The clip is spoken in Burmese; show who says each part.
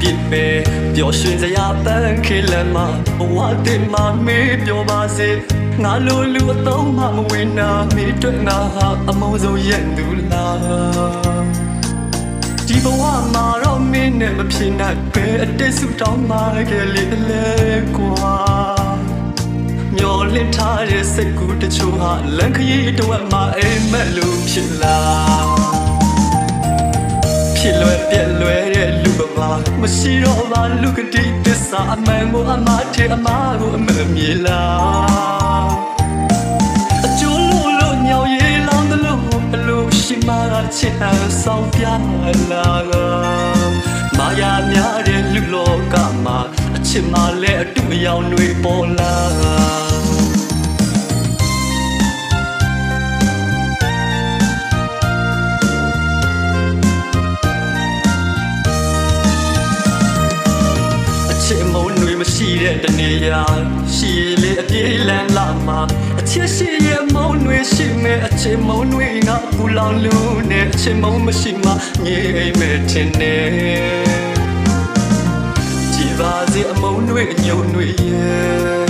Speaker 1: ပြစ်ပဲပျော်ရွှင်စရာပန်းခေလမ်းမှာဘဝတင်မှာမေးပြောပါစေငါလိုလူအသုံးမှမဝင်နာမေးတွေ့ငါဟာအမုန်းဆုံးရဲ့သူလားဒီဘဝမှာတော့မင်းနဲ့မဖြစ်နိုင်ပဲအတိတ်ဆူတောင်းမှခဲ့လေလေကွာမျောလင့်ထားတဲ့စိတ်ကူးတချို့ဟာလန်ခရီးတော့မှအိမ်မက်လို့ဖြစ်လာဖြစ်လွယ်ပြက်လွယ်တဲ့လူပ မာမရှိတော့မှလူကတိတစ္ဆာအမှန်ကိုအမှားထေအမှားကိုအမှန်မြေလားအကျိုးလို့လို့ညောင်ရည်လောင်းတယ်လို့ဘလို့ရှိမှချစ်ဟန်ဆောင်ပြလာကမာယာများတဲ့လူလောကမှာအချစ်မှလည်းအတူအယောင်တွေပေါ်လာ ချစ်မုန်းတွေမရှိတဲ့တနေရာရှိလေအပြေးလန်းလာမှာအချစ်ရှိရဲ့မုန်းတွေရှိမဲ့အချစ်မုန်းတွေငါပူလောင်လို့နဲ့အချစ်မုန်းမရှိမှငြိမ်မဲ့ထင်နေကြည်ပါစေအမုန်းတွေအညုံတွေရဲ့